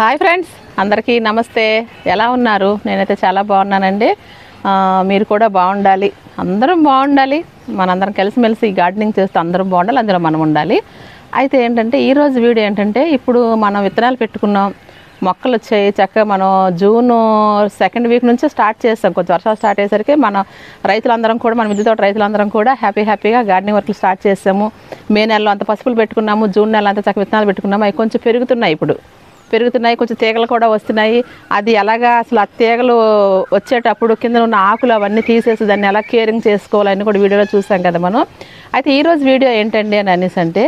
Hi friends అందరికీ నమస్తే. ఎలా ఉన్నారు? నేనైతే చాలా బాగున్నానండి. మీరు కూడా బాగుండాలి. అందరం బాగుండాలి. మనందరం కలిసిమెలిసి ఈ గార్డెనింగ్ చేస్తే అందరం బాగుండాలి అందులో మనం ఉండాలి. అయితే ఏంటంటే ఈరోజు వీడియో ఏంటంటే ఇప్పుడు మనం విత్తనాలు పెట్టుకున్నాం. మొక్కలు వచ్చాయి చక్కగా మనం జూన్ సెకండ్ వీక్ నుంచే స్టార్ట్ చేస్తాం. కొంచెం వర్షాలు స్టార్ట్ అయ్యేసరికి మన రైతులందరం కూడా మన మిద్దె తోట రైతులందరం కూడా హ్యాపీ హ్యాపీగా గార్డెనింగ్ వర్క్లు స్టార్ట్ చేసాము మే నెలలో అంత పసుపులు పెట్టుకున్నాము జూన్ నెల అంతా చక్క విత్తనాలు పెట్టుకున్నాము. అవి కొంచెం పెరుగుతున్నాయి ఇప్పుడు. పెరుగుతున్నాయి కొంచెం తీగలు కూడా వస్తున్నాయి. అది ఎలాగా అసలు ఆ తీగలు వచ్చేటప్పుడు కింద ఉన్న ఆకులు అవన్నీ తీసేసి దాన్ని ఎలా కేరింగ్ చేసుకోవాలని కూడా వీడియోలో చూసాం కదా మనం. అయితే ఈరోజు వీడియో ఏంటండి అని అనేసి అంటే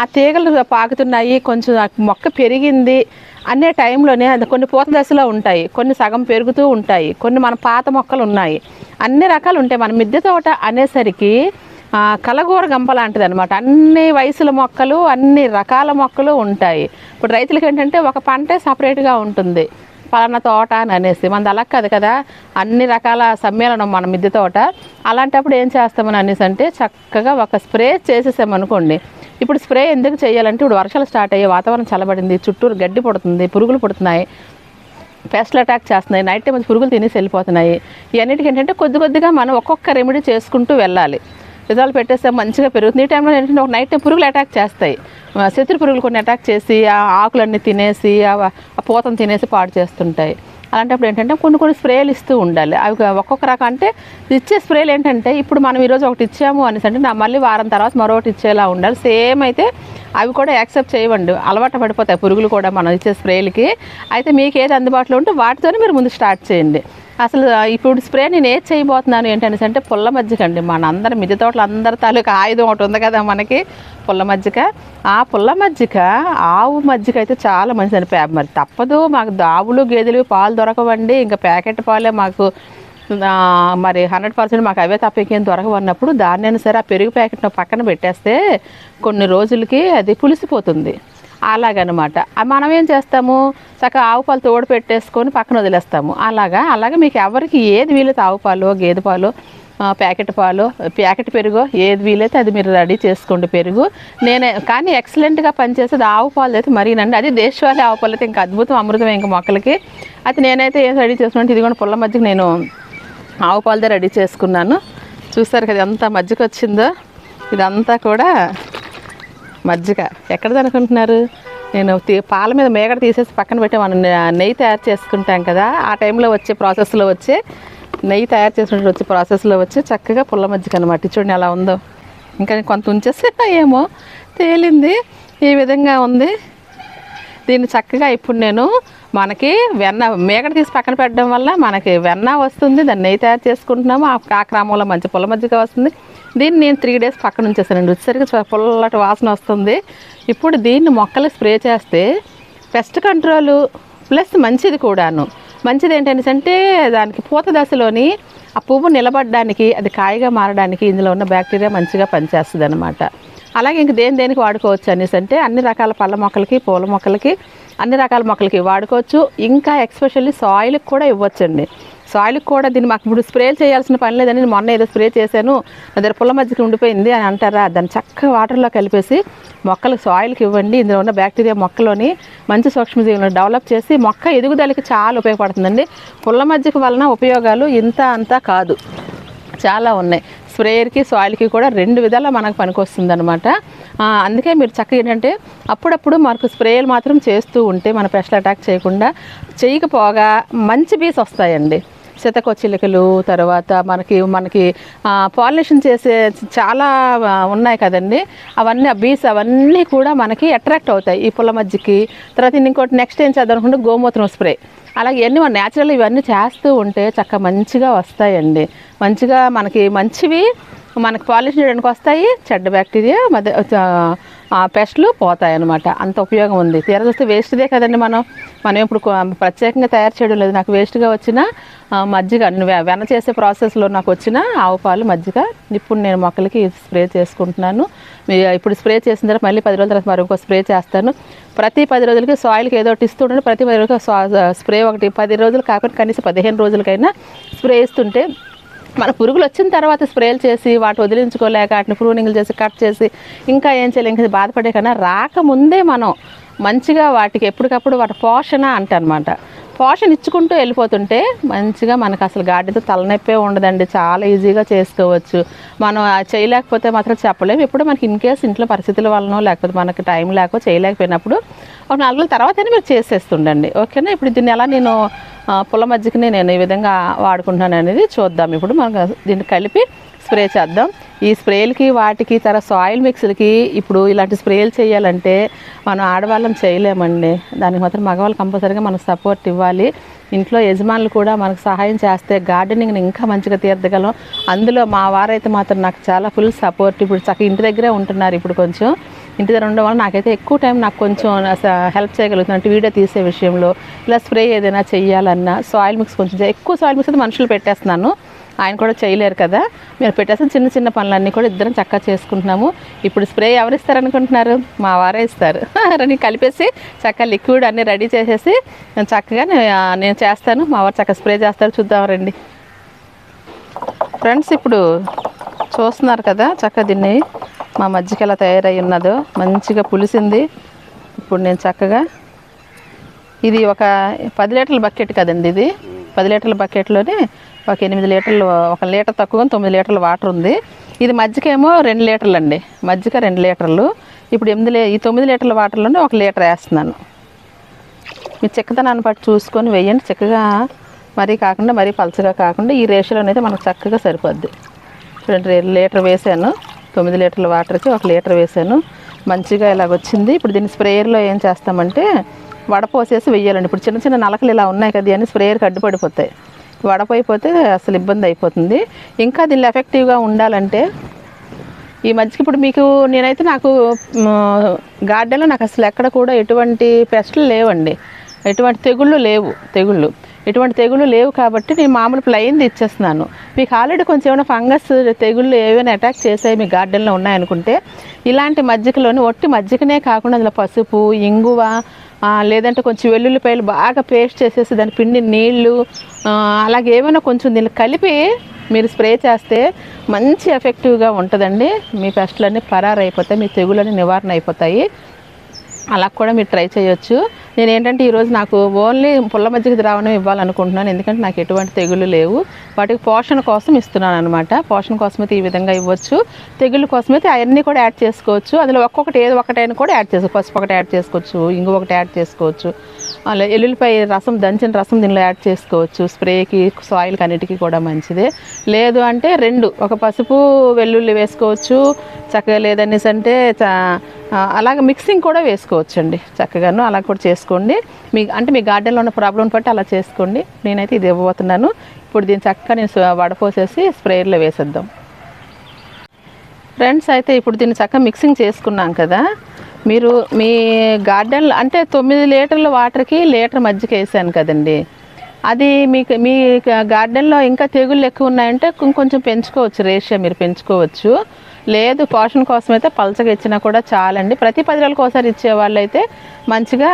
ఆ తీగలు పాకుతున్నాయి కొంచెం మొక్క పెరిగింది అనే టైంలోనే అది కొన్ని పూత దశలో ఉంటాయి కొన్ని సగం పెరుగుతూ ఉంటాయి కొన్ని మన పాత మొక్కలు ఉన్నాయి. అన్ని రకాలు ఉంటాయి. మన మిద్దె తోట అనేసరికి కలగూర గంప లాంటిది అనమాట అన్ని వయసుల మొక్కలు అన్ని రకాల మొక్కలు ఉంటాయి. ఇప్పుడు రైతులకి ఏంటంటే ఒక పంటే సపరేట్గా ఉంటుంది. పలానా తోట అని అనేసి. మనది అలా కాదు కదా. అన్ని రకాల సమ్మేళనం మన మిద్దె తోట. అలాంటప్పుడు ఏం చేస్తామని అనేసి అంటే చక్కగా ఒక స్ప్రే చేసేసామనుకోండి. ఇప్పుడు స్ప్రే ఎందుకు చేయాలంటే ఇప్పుడు వర్షాలు స్టార్ట్ అయ్యి వాతావరణం చల్లబడింది. చుట్టూరు గడ్డి పుడుతుంది పురుగులు పుడుతున్నాయి. పెస్ట్లు అటాక్ చేస్తున్నాయి. నైట్ టైం పురుగులు తినేసి వెళ్ళిపోతున్నాయి. ఇవన్నిటికి ఏంటంటే కొద్ది కొద్దిగా మనం ఒక్కొక్క రెమెడీ చేసుకుంటూ వెళ్ళాలి. రిజల్ట్ పెట్టేస్తే మంచిగా పెరుగుతుంది. ఈ టైంలో ఏంటంటే ఒక నైట్ టైం పురుగులు అటాక్ చేస్తాయి. శత్రు పురుగులు కొన్ని అటాక్ చేసి ఆ ఆకులన్నీ తినేసి ఆ పూతను తినేసి పాడు చేస్తుంటాయి. అలాంటప్పుడు ఏంటంటే కొన్ని కొన్ని స్ప్రేలు ఇస్తూ ఉండాలి. అవి ఒక్కొక్క రకం అంటే ఇచ్చే స్ప్రేలు ఏంటంటే ఇప్పుడు మనం ఈరోజు ఒకటి ఇచ్చాము అనేసి అంటే నా మళ్ళీ వారం తర్వాత మరొకటి ఇచ్చేలా ఉండాలి. సేమ్ అయితే అవి కూడా యాక్సెప్ట్ చేయవండి. అలవాటు పడిపోతాయి పురుగులు కూడా మనం ఇచ్చే స్ప్రేలకి. అయితే మీకు ఏది అందుబాటులో ఉంటే వాటితోనే మీరు ముందు స్టార్ట్ చేయండి. అసలు ఇప్పుడు స్ప్రే నేను ఏది చేయబోతున్నాను ఏంటనేసి అంటే పుల్ల మజ్జిగ అండి. మన అందరి మిద్దె తోటలు అందరి తాలూకా ఆయుధం ఒకటి ఉంది కదా మనకి పుల్ల మజ్జిగ. ఆ పుల్ల మజ్జిగ ఆవు మజ్జిగ అయితే చాలా మంచిదండి. ప్యా- మరి తప్పదు మాకు ఆవులు గేదెలు పాలు దొరకవండి. ఇంకా ప్యాకెట్ పాలే మాకు మరి హండ్రెడ్ పర్సెంట్ మాకు అవే తప్ప ఇంకేం దొరకవన్నప్పుడు దాన్నైనా సరే ఆ పెరుగు ప్యాకెట్ పక్కన పెట్టేస్తే కొన్ని రోజులకి అది పులిసిపోతుంది. అలాగనమాట. మనం ఏం చేస్తాము? చక్కగా ఆవు పాలు తోడు పెట్టేసుకొని పక్కన వదిలేస్తాము. అలాగా అలాగే మీకు ఎవరికి ఏది వీలైతే ఆవు పాలు గేదె పాలు ప్యాకెట్ పాలు ప్యాకెట్ పెరుగు ఏది వీలైతే అది మీరు రెడీ చేసుకోండి పెరుగు. నేనే కానీ ఎక్సలెంట్గా పనిచేసేది ఆవు పాలు అయితే మరీనండి. అది దేశవాళీ ఆవు పాలు అయితే ఇంకా అద్భుతం అమృతం ఇంకా మొక్కలకి. అయితే నేనైతే ఏం రెడీ చేసుకున్నాను ఇది కూడా పుల్ల మధ్యకి నేను ఆవు పాలదే రెడీ చేసుకున్నాను. చూస్తారు కదా ఎంత మజ్జిగ వచ్చిందో ఇదంతా కూడా మజ్జిగ. ఎక్కడది అనుకుంటున్నారు నేను పాల మీద మేగడ తీసేసి పక్కన పెట్టి మనం నెయ్యి తయారు చేసుకుంటాం కదా ఆ టైంలో వచ్చే ప్రాసెస్లో వచ్చే నెయ్యి తయారు చేసినట్టు వచ్చే ప్రాసెస్లో వచ్చి చక్కగా పుల్ల మజ్జిగ అనమాట చూడండి ఎలా ఉందో. ఇంకా కొంత ఉంచేస్తే ఏమో తేలింది. ఈ విధంగా ఉంది. దీన్ని చక్కగా ఇప్పుడు నేను మనకి వెన్న మేకడ తీసి పక్కన పెట్టడం వల్ల మనకి వెన్న వస్తుంది దాన్ని నెయ్యి తయారు చేసుకుంటున్నాము. ఆ క్రమంలో మంచి పుల్ల మజ్జిగ వస్తుంది. దీన్ని నేను త్రీ డేస్ పక్కన ఉంచేసానండి. వచ్చేసరికి పుల్లటి వాసన వస్తుంది. ఇప్పుడు దీన్ని మొక్కలు స్ప్రే చేస్తే పెస్ట్ కంట్రోలు ప్లస్ మంచిది కూడాను. మంచిది ఏంటంటే అంటే దానికి పూత దశలోని ఆ పువ్వు నిలబడడానికి అది కాయగా మారడానికి ఇందులో ఉన్న బ్యాక్టీరియా మంచిగా పనిచేస్తుంది అనమాట అలాగే ఇంక దేని దేనికి వాడుకోవచ్చు అనేసి అంటే అన్ని రకాల పళ్ళ మొక్కలకి పూల మొక్కలకి అన్ని రకాల మొక్కలకి వాడుకోవచ్చు. ఇంకా ఎక్స్పెషల్లీ సాయిల్కి కూడా ఇవ్వచ్చండి. సాయిల్కి కూడా దీన్ని మాకు ఇప్పుడు స్ప్రే చేయాల్సిన పని లేదని నేను మొన్న ఏదో స్ప్రే చేశాను. నా దగ్గర పుల్ల మధ్యకి ఉండిపోయింది అని అంటారా? దాన్ని చక్కగా వాటర్లో కలిపేసి మొక్కలు సాయిల్కి ఇవ్వండి. ఇందులో ఉన్న బ్యాక్టీరియా మొక్కలోని మంచి సూక్ష్మజీవులను డెవలప్ చేసి మొక్క ఎదుగుదలకి చాలా ఉపయోగపడుతుందండి. పుల్ల మజ్జిగ వలన ఉపయోగాలు ఇంత అంతా కాదు. చాలా ఉన్నాయి. స్ప్రేయర్కి సాయిల్కి కూడా రెండు విధాలా మనకు పనికొస్తుంది అనమాట అందుకే మీరు చక్కగా ఏంటంటే అప్పుడప్పుడు మనకు స్ప్రేలు మాత్రం చేస్తూ ఉంటే మన పెస్టల్ అటాక్ చేయకుండా చేయకపోగా మంచి బీస్ వస్తాయండి. శతకొచ్చిలికలు తర్వాత మనకి మనకి పాలినేషన్ చేసే చాలా ఉన్నాయి కదండి. అవన్నీ ఆ బీస్ అవన్నీ కూడా మనకి అట్రాక్ట్ అవుతాయి. ఈ పుల్ల మజ్జికి తర్వాత ఇంకోటి నెక్స్ట్ ఏం చేద్దాం గోమూత్రం స్ప్రే. అలాగే ఇవన్నీ మన న్యాచురల్ ఇవన్నీ చేస్తూ ఉంటే చక్క మంచిగా వస్తాయండి. మంచిగా మనకి మంచివి మనకు పాలిష్ చేయడానికి వస్తాయి చెడ్డ బ్యాక్టీరియా మధ్య పెస్ట్లు పోతాయి అనమాట అంత ఉపయోగం ఉంది. తీర చూస్తే వేస్ట్దే కదండి మనం. మనం ఇప్పుడు ప్రత్యేకంగా తయారు చేయడం లేదు. నాకు వేస్ట్గా వచ్చిన మజ్జిగ వెన వెన్న చేసే ప్రాసెస్లో నాకు వచ్చిన ఆవు పాలు మజ్జిగ. ఇప్పుడు నేను మొక్కలకి స్ప్రే చేసుకుంటున్నాను. మీ ఇప్పుడు స్ప్రే చేసిన తర్వాత మళ్ళీ పది రోజుల తర్వాత మరొక స్ప్రే చేస్తాను. ప్రతి పది రోజులకి సాయిల్కి ఏదో ఒకటి ఇస్తుంటే ప్రతి పది రోజులకి స్ప్రే ఒకటి. పది రోజులు కాకుండా కనీసం పదిహేను రోజులకైనా స్ప్రే ఇస్తుంటే మన పురుగులు వచ్చిన తర్వాత స్ప్రేలు చేసి వాటి వదిలించుకోలేక వాటిని ప్రూనింగ్లు చేసి కట్ చేసి ఇంకా ఏం చేయలేం? ఇంకా బాధపడే కన్నా రాకముందే మనం మంచిగా వాటికి ఎప్పటికప్పుడు వాటి పోషణ అంటనమాట. పోషణ ఇచ్చుకుంటూ వెళ్ళిపోతుంటే మంచిగా మనకు అసలు గాడితో తలనొప్పే ఉండదండి. చాలా ఈజీగా చేసుకోవచ్చు. మనం చేయలేకపోతే మాత్రం చెప్పలేము ఎప్పుడు మనకి ఇన్ కేస్ ఇంట్లో పరిస్థితుల వలనో లేకపోతే మనకి టైం లేకో చేయలేకపోయినప్పుడు ఒక నాలుగు రోజుల తర్వాతనే మీరు చేసేస్తుండండి. ఓకేనా? ఇప్పుడు దీన్ని ఎలా నేను పుల్ల మజ్జిగని నేను ఈ విధంగా వాడుకుంటున్నాను అనేది చూద్దాం. ఇప్పుడు మనం దీన్ని కలిపి స్ప్రే చేద్దాం. ఈ స్ప్రేలకి వాటికి తర్వాత సాయిల్ మిక్స్లకి ఇప్పుడు ఇలాంటి స్ప్రేలు చేయాలంటే మనం ఆడవాళ్ళం చేయలేమండి. దానికి మాత్రం మగవాళ్ళు కంపల్సరీగా మనకు సపోర్ట్ ఇవ్వాలి. ఇంట్లో యజమానులు కూడా మనకు సహాయం చేస్తే గార్డెనింగ్ని ఇంకా మంచిగా తీర్చగలం. అందులో మా వారైతే మాత్రం నాకు చాలా ఫుల్ సపోర్ట్. ఇప్పుడు చక్కగా ఇంటి దగ్గరే ఉంటున్నారు ఇప్పుడు కొంచెం. ఇంటి దగ్గర ఉండడం వల్ల నాకైతే ఎక్కువ టైం నాకు కొంచెం హెల్ప్ చేయగలుగుతుంది అంటే వీడియో తీసే విషయంలో ఇలా స్ప్రే ఏదైనా చేయాలన్నా సాయిల్ మిక్స్ కొంచెం ఎక్కువ సాయిల్ మిక్స్ అయితే మనుషులు పెట్టేస్తున్నాను. ఆయన కూడా చేయలేరు కదా. మీరు పెట్టేసిన చిన్న చిన్న పనులన్నీ కూడా ఇద్దరం చక్కగా చేసుకుంటున్నాము. ఇప్పుడు స్ప్రే ఎవరు ఇస్తారనుకుంటున్నారు? మా వారే ఇస్తారు. అని కలిపేసి చక్కగా లిక్విడ్ అన్నీ రెడీ చేసేసి నేను చక్కగా నేను చేస్తాను. మా వారు చక్కగా స్ప్రే చేస్తారు. చూద్దాం రండి. ఫ్రెండ్స్ ఇప్పుడు చూస్తున్నారు కదా చక్కగా దీన్ని. మా మజ్జిగ ఎలా తయారై ఉన్నదో మంచిగా పులిసింది. ఇప్పుడు నేను చక్కగా ఇది ఒక పది లీటర్ల బకెట్ కదండి ఇది. పది లీటర్ల బకెట్లోనే ఒక ఎనిమిది లీటర్లు ఒక లీటర్ తక్కువ తొమ్మిది లీటర్ల వాటర్ ఉంది. ఇది మజ్జిగ ఏమో రెండు లీటర్లు అండి మజ్జిగ రెండు లీటర్లు. ఇప్పుడు ఎనిమిది లీ ఈ తొమ్మిది లీటర్ల వాటర్లోనే ఒక లీటర్ వేస్తున్నాను. మీ చెక్కదనాన్ని బట్టి చూసుకొని వేయండి. చక్కగా మరీ కాకుండా మరీ పలచగా కాకుండా ఈ రేషియోలో అనేది మనకు చక్కగా సరిపోద్ది. రెండు లీటర్ వేసాను. తొమ్మిది లీటర్ల వాటర్కి ఒక లీటర్ వేసాను. మంచిగా ఇలాగ వచ్చింది. ఇప్పుడు దీన్ని స్ప్రేయర్లో ఏం చేస్తామంటే వడపోసేసి వెయ్యాలండి. ఇప్పుడు చిన్న చిన్న నలకలు ఇలా ఉన్నాయి కదా అని స్ప్రేయర్కి అడ్డుపడిపోతాయి. వడపోయిపోతే అసలు ఇబ్బంది అయిపోతుంది. ఇంకా దీనిలో ఎఫెక్టివ్గా ఉండాలంటే ఈ మధ్యకి ఇప్పుడు మీకు నేనైతే నాకు గార్డెన్లో నాకు అసలు ఎక్కడ కూడా ఎటువంటి పెస్టులు లేవండి. ఎటువంటి తెగుళ్ళు లేవు. తెగుళ్ళు. ఎటువంటి తెగుళ్ళు లేవు కాబట్టి నేను మామూలు ప్లెయిన్ది ఇచ్చేస్తున్నాను మీకు ఆల్రెడీ కొంచెం ఏమైనా ఫంగస్ తెగుళ్ళు ఏమైనా అటాక్ చేసాయి మీ గార్డెన్లో ఉన్నాయనుకుంటే ఇలాంటి మజ్జికలోని ఒట్టి మజ్జిగనే కాకుండా అందులో పసుపు ఇంగువ లేదంటే కొంచెం వెల్లుల్లిపాయలు బాగా పేస్ట్ చేసేసి దాని పిండి నీళ్ళు అలాగే ఏమైనా కొంచెం దీన్ని కలిపి మీరు స్ప్రే చేస్తే మంచి ఎఫెక్టివ్గా ఉంటుందండి. మీ పెస్ట్లన్నీ పరారైపోతాయి మీ తెగులన్నీ నివారణ అయిపోతాయి. అలా కూడా మీరు ట్రై చేయొచ్చు. నేను ఏంటంటే ఈరోజు నాకు ఓన్లీ పుల్ల మజ్జిగ ద్రావణం ఇవ్వాలనుకుంటున్నాను. ఎందుకంటే నాకు ఎటువంటి తెగులు లేవు. వాటికి పోషణ కోసం ఇస్తున్నాను అనమాట పోషణ కోసమైతే ఈ విధంగా ఇవ్వచ్చు. తెగుళ్ళ కోసమైతే అవన్నీ కూడా యాడ్ చేసుకోవచ్చు. అందులో ఒక్కొక్కటి ఏదో ఒకటైనా కూడా యాడ్ చేసుకోవచ్చు పసుపు ఒకటి యాడ్ చేసుకోవచ్చు. ఇంగు ఒకటి యాడ్ చేసుకోవచ్చు. అలా ఎల్లుల్లిపాయ రసం దంచిన రసం దీనిలో యాడ్ చేసుకోవచ్చు. స్ప్రేకి సాయిల్కి అన్నిటికీ కూడా మంచిదే. లేదు అంటే రెండు ఒక పసుపు వెల్లుల్లి వేసుకోవచ్చు. చక్కగా లేదనేసి అంటే చ- మిక్సింగ్ కూడా వేసుకోవచ్చు అండి చక్కగాను అలా కూడా చేసుకోండి. మీ అంటే మీ గార్డెన్లో ఉన్న ప్రాబ్లం బట్టి అలా చేసుకోండి. నేనైతే ఇది ఇవ్వబోతున్నాను. ఇప్పుడు దీన్ని చక్కగా నేను వడపోసేసి స్ప్రేయర్లో వేసేద్దాం. ఫ్రెండ్స్ అయితే ఇప్పుడు దీన్ని చక్కగా మిక్సింగ్ చేసుకున్నాం కదా. మీరు మీ గార్డెన్ అంటే తొమ్మిది లీటర్ల వాటర్కి లీటర్ మజ్జిగ వేసాను కదండి. అది మీకు మీ గార్డెన్లో ఇంకా తెగుళ్ళు ఎక్కువ ఉన్నాయంటే కొంచెం పెంచుకోవచ్చు రేషియో మీరు పెంచుకోవచ్చు. లేదు పోషణ కోసం అయితే పలచగా ఇచ్చినా కూడా చాలండి. ప్రతి పది రోజులకు ఒకసారి ఇచ్చే వాళ్ళైతే మంచిగా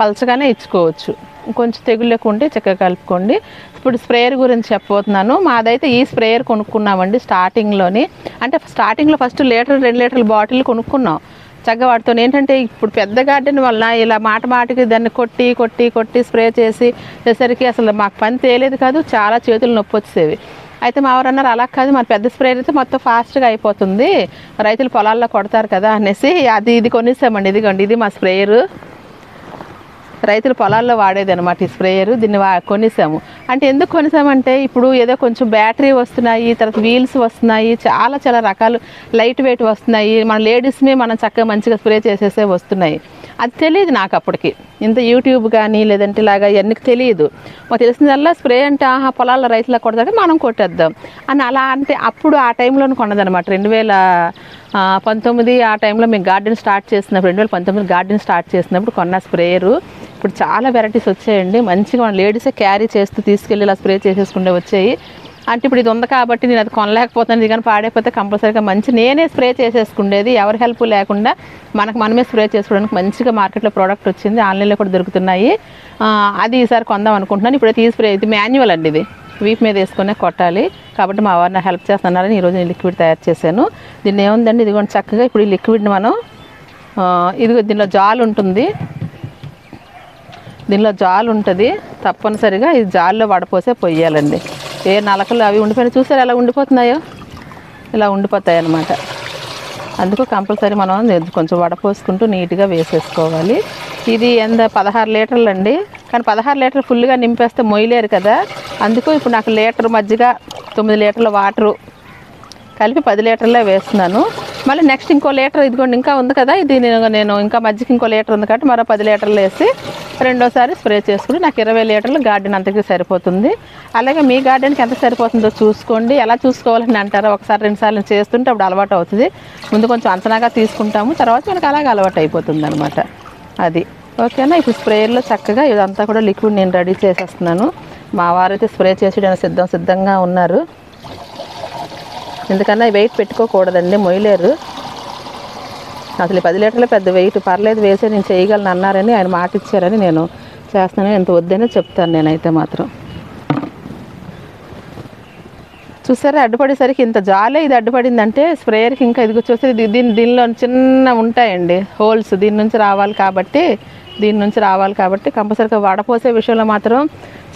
పలచగానే ఇచ్చుకోవచ్చు. కొంచెం తెగులు ఎక్కువ ఉంటే చక్కగా కలుపుకోండి. ఇప్పుడు స్ప్రేయర్ గురించి చెప్పబోతున్నాను. మాదైతే ఈ స్ప్రేయర్ కొనుక్కున్నామండి స్టార్టింగ్లోని. అంటే స్టార్టింగ్లో ఫస్ట్ లీటర్ రెండు లీటర్ల బాటిల్ కొనుక్కున్నాం. చక్కగా వాటితో ఏంటంటే ఇప్పుడు పెద్ద గార్డెన్ వల్ల ఇలా మాట మాటకి దాన్ని కొట్టి కొట్టి కొట్టి స్ప్రే చేసి చేసరికి అసలు మాకు పని తేలేదు కాదు చాలా చేతులు నొప్పి వచ్చేవి అయితే మా వారు అన్నారు అలా కాదు మన పెద్ద స్ప్రే అయితే మొత్తం ఫాస్ట్గా అయిపోతుంది. రైతులు పొలాల్లో కొడతారు కదా అనేసి అది ఇది కొనిస్తామండి ఇదిగోండి ఇది మా స్ప్రేయరు. రైతులు పొలాల్లో వాడేది అనమాట ఈ స్ప్రేయర్. దీన్ని కొనేసాము. అంటే ఎందుకు కొనేసామంటే ఇప్పుడు ఏదో కొంచెం బ్యాటరీ వస్తున్నాయి తర్వాత వీల్స్ వస్తున్నాయి చాలా చాలా రకాలు లైట్ వెయిట్ వస్తున్నాయి. మన లేడీస్మే మనం చక్కగా మంచిగా స్ప్రే చేసేసే వస్తున్నాయి. అది తెలియదు నాకు అప్పటికి. ఇంత యూట్యూబ్ కానీ లేదంటే ఇలాగా ఇవన్నీ తెలియదు. మాకు తెలిసిందల్లా స్ప్రే అంటే ఆహా పొలాల్లో రైతులకు కొడతాడు మనం కొట్టేద్దాం. అని అలా అంటే అప్పుడు ఆ టైంలోనే కొన్నదనమాట రెండు వేల పంతొమ్మిది ఆ టైంలో మేము గార్డెన్ స్టార్ట్ చేసినప్పుడు రెండు వేల పంతొమ్మిది గార్డెన్ స్టార్ట్ చేసినప్పుడు కొన్న స్ప్రేయరు. ఇప్పుడు చాలా వెరైటీస్ వచ్చాయండి. మంచిగా మన లేడీసే క్యారీ చేస్తూ తీసుకెళ్ళి ఇలా స్ప్రే చేసేసుకుంటే వచ్చాయి. అంటే ఇప్పుడు ఇది ఉంది కాబట్టి నేను అది కొనలేకపోతాను ఇది కానీ పాడైపోతే కంపల్సరీగా మంచి నేనే స్ప్రే చేసేసుకుండేది. ఎవరి హెల్ప్ లేకుండా మనకు మనమే స్ప్రే చేసుకోవడానికి మంచిగా మార్కెట్లో ప్రోడక్ట్ వచ్చింది. ఆన్లైన్లో కూడా దొరుకుతున్నాయి. అది ఈసారి కొందాం అనుకుంటున్నాను. ఇప్పుడైతే ఈ స్ప్రే ఇది మాన్యువల్ అండి ఇది. వీప్ మీద వేసుకునే కొట్టాలి. కాబట్టి మా వారిని హెల్ప్ చేస్తున్నారని ఈరోజు నేను లిక్విడ్ తయారు చేశాను. దీన్ని ఏముందండి? ఇదిగోండి చక్కగా ఇప్పుడు ఈ లిక్విడ్ని మనం ఇదిగో దీనిలో జాలు ఉంటుంది. దీనిలో జాలు ఉంటుంది. తప్పనిసరిగా ఈ జాల్లో వడపోసే పొయ్యాలండి. ఏ నలకలు అవి ఉండిపోయినా చూసారు ఎలా ఉండిపోతున్నాయో? ఇలా ఉండిపోతాయి అన్నమాట అందుకు కంపల్సరీ మనం కొంచెం వడపోసుకుంటూ నీట్గా వేసేసుకోవాలి. ఇది ఎంత? పదహారు లీటర్లు అండి. కానీ పదహారు లీటర్లు ఫుల్గా నింపేస్తే మొయ్యలేరు కదా. అందుకు ఇప్పుడు నాకు లీటర్ మజ్జిగ తొమ్మిది లీటర్ల వాటరు కలిపి పది లీటర్లే వేస్తున్నాను. మళ్ళీ నెక్స్ట్ ఇంకో లీటర్ ఇదిగోండి ఇంకా ఉంది కదా ఇది నేను నేను ఇంకా మధ్యకి ఇంకో లీటర్ ఉంది కాబట్టి మరో పది లీటర్లు వేసి రెండోసారి స్ప్రే చేసుకుని నాకు ఇరవై లీటర్లు గార్డెన్ అంతకి సరిపోతుంది. అలాగే మీ గార్డెన్కి ఎంత సరిపోతుందో చూసుకోండి. ఎలా చూసుకోవాలని అంటారో ఒకసారి రెండు సార్లు చేస్తుంటే అప్పుడు అలవాటు అవుతుంది. ముందు కొంచెం అంచనాగా తీసుకుంటాము తర్వాత మనకు అలాగే అలవాటు అయిపోతుంది అనమాట అది. ఓకేనా? ఇప్పుడు స్ప్రేయర్లో చక్కగా ఇదంతా కూడా లిక్విడ్ నేను రెడీ చేసేస్తున్నాను. మా వారైతే స్ప్రే చేసేయడానికి సిద్ధం సిద్ధంగా ఉన్నారు. ఎందుకన్నా వెయిట్ పెట్టుకోకూడదండి మొయ్యలేరు. అసలు పది లీటర్లు పెద్ద వెయిట్ పర్లేదు వేసే నేను చేయగలను అన్నారని ఆయన మాట ఇచ్చారని నేను చేస్తాను ఎంత వద్దనే చెప్తాను నేనైతే మాత్రం. చూసారా అడ్డుపడేసరికి ఇంత జాలే ఇది అడ్డుపడిందంటే స్ప్రేయర్కి ఇంకా ఇది చూస్తే దీని దీనిలో చిన్న ఉంటాయండి హోల్స్. దీని నుంచి రావాలి కాబట్టి దీని నుంచి రావాలి కాబట్టి కంపల్సరీగా వడపోసే విషయంలో మాత్రం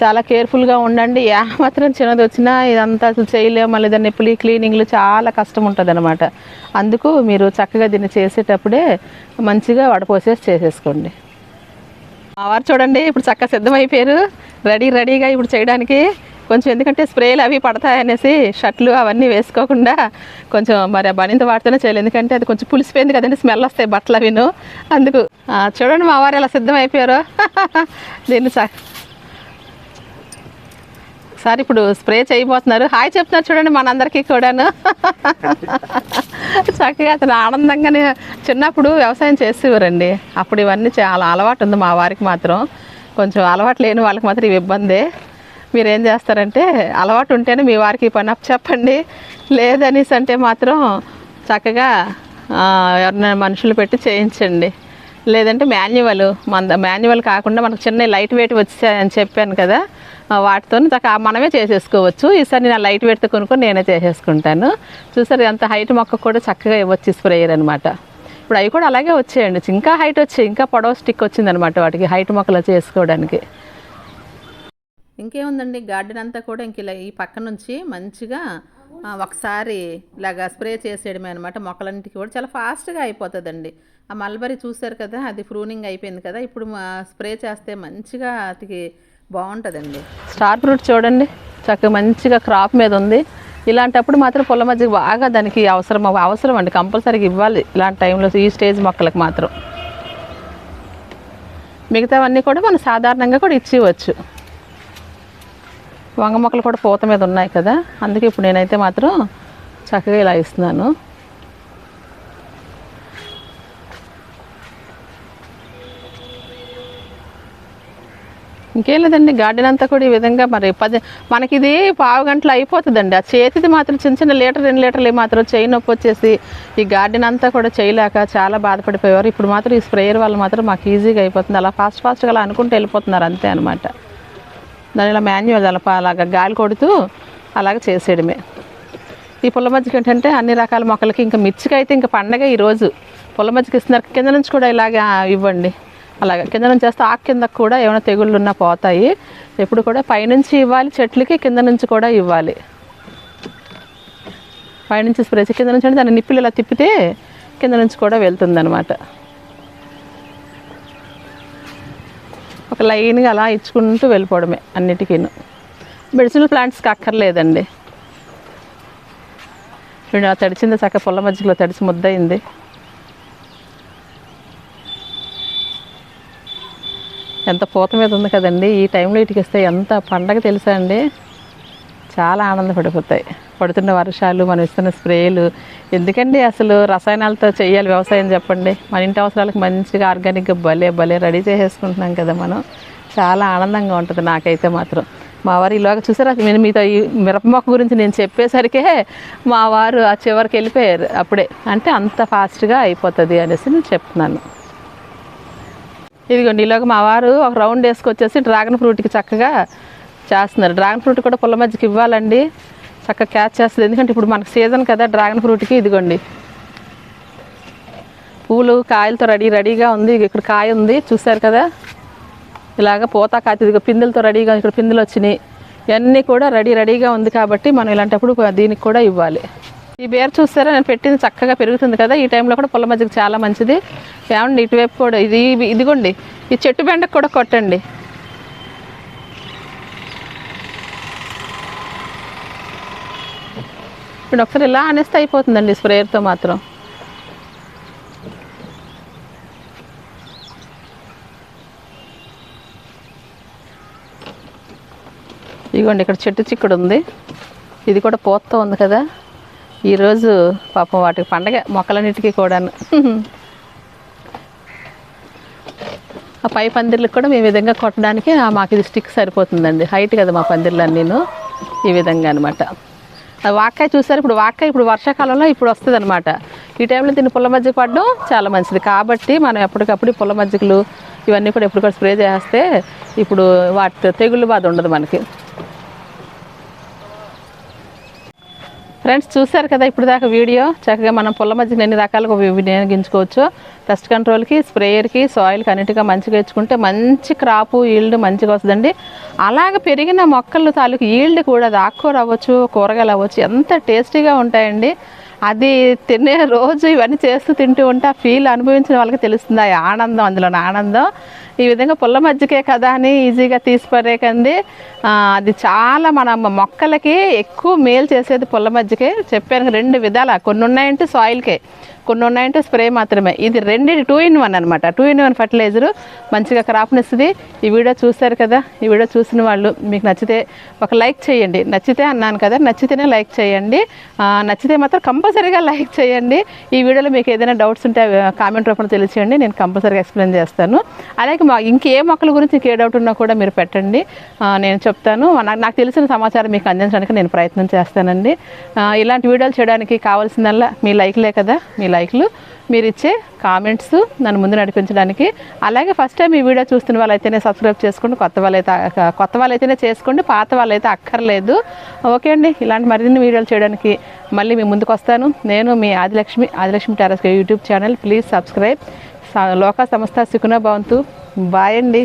చాలా కేర్ఫుల్గా ఉండండి. ఏ మాత్రం చిన్నది వచ్చినా ఇదంతా అసలు చేయలేము. మళ్ళీ దాన్ని పులి క్లీనింగ్లు చాలా కష్టం ఉంటుంది అనమాట అందుకు మీరు చక్కగా దీన్ని చేసేటప్పుడే మంచిగా వడపోసేసి చేసేసుకోండి. మా వారు చూడండి ఇప్పుడు చక్కగా సిద్ధమైపోయారు. రెడీ రెడీగా ఇప్పుడు చేయడానికి కొంచెం ఎందుకంటే స్ప్రేలు అవి పడతాయనేసి షర్ట్లు అవన్నీ వేసుకోకుండా కొంచెం మరి బనింత వాడితేనే చేయాలి. ఎందుకంటే అది కొంచెం పులిసిపోయింది కదండి స్మెల్ వస్తాయి బట్టలు అవిను అందుకు చూడండి మా వారు ఎలా సిద్ధమైపోయారు. దీన్ని చ సార్ ఇప్పుడు స్ప్రే చేయబోతున్నారు. హాయ్ చెప్తున్నారు చూడండి మనందరికీ కూడాను. చక్కగా అతను ఆనందంగానే చిన్నప్పుడు వ్యవసాయం చేసేవారండి. అప్పుడు ఇవన్నీ చాలా అలవాటు ఉంది మా వారికి మాత్రం. కొంచెం అలవాటు లేని వాళ్ళకి మాత్రం ఇవి ఇబ్బందే. మీరేం చేస్తారంటే అలవాటు ఉంటేనే మీ వారికి పని అప్ చెప్పండి. లేదనేసి అంటే మాత్రం చక్కగా ఎవరినైనా మనుషులు పెట్టి చేయించండి. లేదంటే మాన్యువల్ మన మాన్యువల్ కాకుండా మనకు చిన్న లైట్ వెయిట్ వచ్చాయని చెప్పాను కదా. వాటితో మనమే చేసేసుకోవచ్చు. ఈసారి నేను లైట్ పెడితే కొనుక్కొని నేనే చేసేసుకుంటాను. చూసారు ఎంత హైట్ మొక్క కూడా చక్కగా ఇవ్వచ్చు స్ప్రేయర్ అనమాట ఇప్పుడు అవి కూడా అలాగే వచ్చాయండి. ఇంకా హైట్ వచ్చాయి ఇంకా పొడవ స్టిక్ వచ్చిందనమాట వాటికి హైట్ మొక్కలు చేసుకోవడానికి. ఇంకేముందండి? గార్డెన్ అంతా కూడా ఇంక ఇలా ఈ పక్క నుంచి మంచిగా ఒకసారి ఇలాగా స్ప్రే చేసేయడమే అనమాట మొక్కలన్నిటికీ కూడా చాలా ఫాస్ట్గా అయిపోతుందండి. ఆ మల్బరీ చూశారు కదా? అది ప్రూనింగ్ అయిపోయింది కదా? ఇప్పుడు మా స్ప్రే చేస్తే మంచిగా అతికి బాగుంటుందండి. స్టార్ ఫ్రూట్ చూడండి చక్కగా మంచిగా క్రాప్ మీద ఉంది. ఇలాంటప్పుడు మాత్రం పొల మధ్య బాగా దానికి అవసరం అవసరం అండి కంపల్సరీగా ఇవ్వాలి ఇలాంటి టైంలో ఈ స్టేజ్ మొక్కలకు మాత్రం. మిగతావన్నీ కూడా మనం సాధారణంగా కూడా ఇచ్చేవచ్చు. వంగ మొక్కలు కూడా పూత మీద ఉన్నాయి కదా అందుకే ఇప్పుడు నేనైతే మాత్రం చక్కగా ఇలా ఇస్తున్నాను. ఇంకేం లేదండి గార్డెన్ అంతా కూడా ఈ విధంగా మరి పది మనకి ఇది పావు గంటలు అయిపోతుందండి. ఆ చేతిది మాత్రం చిన్న చిన్న లీటర్ రెండు లీటర్లు మాత్రం చేయి నొప్పి వచ్చేసి ఈ గార్డెన్ అంతా కూడా చేయలేక చాలా బాధపడిపోయేవారు. ఇప్పుడు మాత్రం ఈ స్ప్రేయర్ వల్ల మాత్రం మాకు ఈజీగా అయిపోతుంది. అలా ఫాస్ట్ ఫాస్ట్గా అలా అనుకుంటూ వెళ్ళిపోతున్నారు అంతే అనమాట దాని ఇలా మాన్యువల్ అలా అలాగా గాలి కొడుతూ అలాగ చేసేయడమే. ఈ పుల్ల మజ్జిగ ఏంటంటే అన్ని రకాల మొక్కలకి ఇంకా మిర్చికి అయితే ఇంకా పండగ ఈరోజు పుల్ల మజ్జిగ ఇస్తున్నారు. కింద నుంచి కూడా ఇలాగా ఇవ్వండి. అలాగే కింద నుంచి చేస్తే ఆకు కింద కూడా ఏమైనా తెగుళ్ళు ఉన్నా పోతాయి. ఎప్పుడు కూడా పైనుంచి ఇవ్వాలి చెట్లకి కింద నుంచి కూడా ఇవ్వాలి. పైనుంచి స్ప్రే చేసి కింద నుంచి అంటే దాన్ని నిప్పులు ఇలా తిప్పితే కింద నుంచి కూడా వెళ్తుందనమాట ఒక లైన్గా అలా ఇచ్చుకుంటూ వెళ్ళిపోవడమే అన్నిటికీను. మెడిసినల్ ప్లాంట్స్కి అక్కర్లేదండి. చూడండి తడిచింది చక్క పొల్ల మధ్యలో తడిచి ముద్దయింది. ఎంత పూత మీద ఉంది కదండి. ఈ టైంలో ఇటుకి ఇస్తే ఎంత పండగ తెలుసా అండి? చాలా ఆనందపడిపోతాయి పడుతున్న వర్షాలు మనం ఇస్తున్న స్ప్రేలు. ఎందుకండి అసలు రసాయనాలతో చేయాలి వ్యవసాయం చెప్పండి? మన ఇంటి అవసరాలకు మంచిగా ఆర్గానిక్గా భలే భలే రెడీ చేసేసుకుంటున్నాం కదా మనం. చాలా ఆనందంగా ఉంటుంది నాకైతే మాత్రం. మా వారు ఇలాగ చూసారా? నేను మీతో ఈ మిరప మొక్క గురించి నేను చెప్పేసరికే మా వారు ఆ చివరికి వెళ్ళిపోయారు అప్పుడే. అంటే అంత ఫాస్ట్గా అయిపోతుంది అనేసి నేను చెప్తున్నాను. ఇదిగోండి ఇలాగ మా వారు ఒక రౌండ్ వేసుకొచ్చేసి డ్రాగన్ ఫ్రూట్కి చక్కగా చేస్తున్నారు. డ్రాగన్ ఫ్రూట్ కూడా పుల్ల మధ్యకి ఇవ్వాలండి. చక్కగా క్యాచ్ చేస్తుంది. ఎందుకంటే ఇప్పుడు మనకు సీజన్ కదా డ్రాగన్ ఫ్రూట్కి. ఇదిగోండి. పూలు కాయలతో రెడీ రెడీగా ఉంది. ఇక్కడ కాయ ఉంది. చూసారు కదా? ఇలాగ పోతా కాతిదిగా పిందులతో రెడీగా ఇక్కడ పిందులు వచ్చినాయి. ఇవన్నీ కూడా రెడీ రెడీగా ఉంది కాబట్టి మనం ఇలాంటప్పుడు దీనికి కూడా ఇవ్వాలి. ఈ బేర్ చూస్తారా? నేను పెట్టింది చక్కగా పెరుగుతుంది కదా. ఈ టైంలో కూడా పుల్ల మజ్జిగ చాలా మంచిది. ఏమండి ఇటువైపు కూడా ఇది ఇదిగోండి. ఈ చెట్టు బెండకు కూడా కొట్టండి. ఇప్పుడు ఒకసారి ఇలా అనేస్తే అయిపోతుందండి స్ప్రేయర్తో మాత్రం. ఇదిగోండి ఇక్కడ చెట్టు చిక్కుడు ఉంది. ఇది కూడా పోతూ ఉంది కదా. ఈరోజు పాపం వాటికి పండగ మొక్కలన్నిటికీ కూడాను. ఆ పై పందిర్లకు కూడా మేము విధంగా కొట్టడానికి మాకు ఇది స్టిక్ సరిపోతుందండి. హైట్ కదా మా పందిర్లన్నీను నేను ఈ విధంగా అనమాట ఆ వాక్కాయ చూసారు? ఇప్పుడు వాక్కాయ ఇప్పుడు వర్షాకాలంలో ఇప్పుడు వస్తుంది అనమాట ఈ టైంలో దీన్ని పుల్ల మజ్జిగ పడడం చాలా మంచిది. కాబట్టి మనం ఎప్పటికప్పుడు పుల్ల మజ్జిగలు ఇవన్నీ కూడా ఎప్పుడు కూడా స్ప్రే చేస్తే ఇప్పుడు వాటి తెగుళ్ళు బాధ ఉండదు మనకి. ఫ్రెండ్స్ చూశారు కదా ఇప్పుడు దాకా వీడియో? చక్కగా మనం పుల్ల మధ్యన ఎన్ని రకాలుగా వినియోగించుకోవచ్చు. పెస్ట్ కంట్రోల్కి స్ప్రేయర్కి సాయిల్కి అన్నిటిగా మంచిగా ఇచ్చుకుంటే మంచి క్రాపు ఈల్డ్ మంచిగా వస్తుందండి. అలాగ పెరిగిన మొక్కలు తాలూకు ఈల్డ్ కూడా అది ఆకుకూర అవ్వచ్చు కూరగాయలు అవ్వచ్చు ఎంత టేస్టీగా ఉంటాయండి. అది తినే రోజు ఇవన్నీ చేస్తూ తింటూ ఉంటే ఆ ఫీల్ అనుభవించిన వాళ్ళకి తెలుస్తుంది ఆ ఆనందం అందులోని ఆనందం. ఈ విధంగా పుల్ల మజ్జిగే కదా అని ఈజీగా తీసిపరేకండి కంది. అది చాలా మన మొక్కలకి ఎక్కువ మేలు చేసేది పుల్ల మజ్జిగే. చెప్పాను రెండు విధాలు. కొన్ని ఉన్నాయంటే సాయిల్కే కొన్ని ఉన్నాయంటే స్ప్రే మాత్రమే. ఇది రెండింటి టూ ఇన్ వన్ అనమాట టూ ఇన్ వన్ ఫర్టిలైజర్ మంచిగా క్రాప్నిస్తుంది ఈ వీడియో చూస్తారు కదా ఈ వీడియో చూసిన వాళ్ళు మీకు నచ్చితే ఒక లైక్ చేయండి. నచ్చితే అన్నాను కదా నచ్చితేనే లైక్ చేయండి. నచ్చితే మాత్రం కంపల్సరీగా లైక్ చేయండి. ఈ వీడియోలో మీకు ఏదైనా డౌట్స్ ఉంటే కామెంట్ రూపంలో తెలియచేయండి. నేను కంపల్సరీగా ఎక్స్ప్లెయిన్ చేస్తాను. అలాగే మా ఇంకే మొక్కల గురించి ఇంకే డౌట్ ఉన్నా కూడా మీరు పెట్టండి. నేను చెప్తాను. నాకు నాకు తెలిసిన సమాచారం మీకు అందించడానికి నేను ప్రయత్నం చేస్తానండి. ఇలాంటి వీడియోలు చేయడానికి కావాల్సిందల్లా మీ లైక్లే కదా మీ లైక్ లైక్లు మీరు ఇచ్చే కామెంట్స్ నన్ను ముందు నడిపించడానికి. అలాగే ఫస్ట్ టైం ఈ వీడియో చూస్తున్న వాళ్ళైతేనే సబ్స్క్రైబ్ చేసుకోండి కొత్త వాళ్ళైతే కొత్త వాళ్ళైతేనే చేసుకోండి పాత వాళ్ళైతే అక్కర్లేదు. ఓకే అండి ఇలాంటి మరిన్ని వీడియోలు చేయడానికి మళ్ళీ మీ ముందుకు వస్తాను. నేను మీ Adilakshmi Adilakshmi terrace YouTube channel please subscribe లోక సంస్థ సుఖన భవంతు. బాయ్ అండి.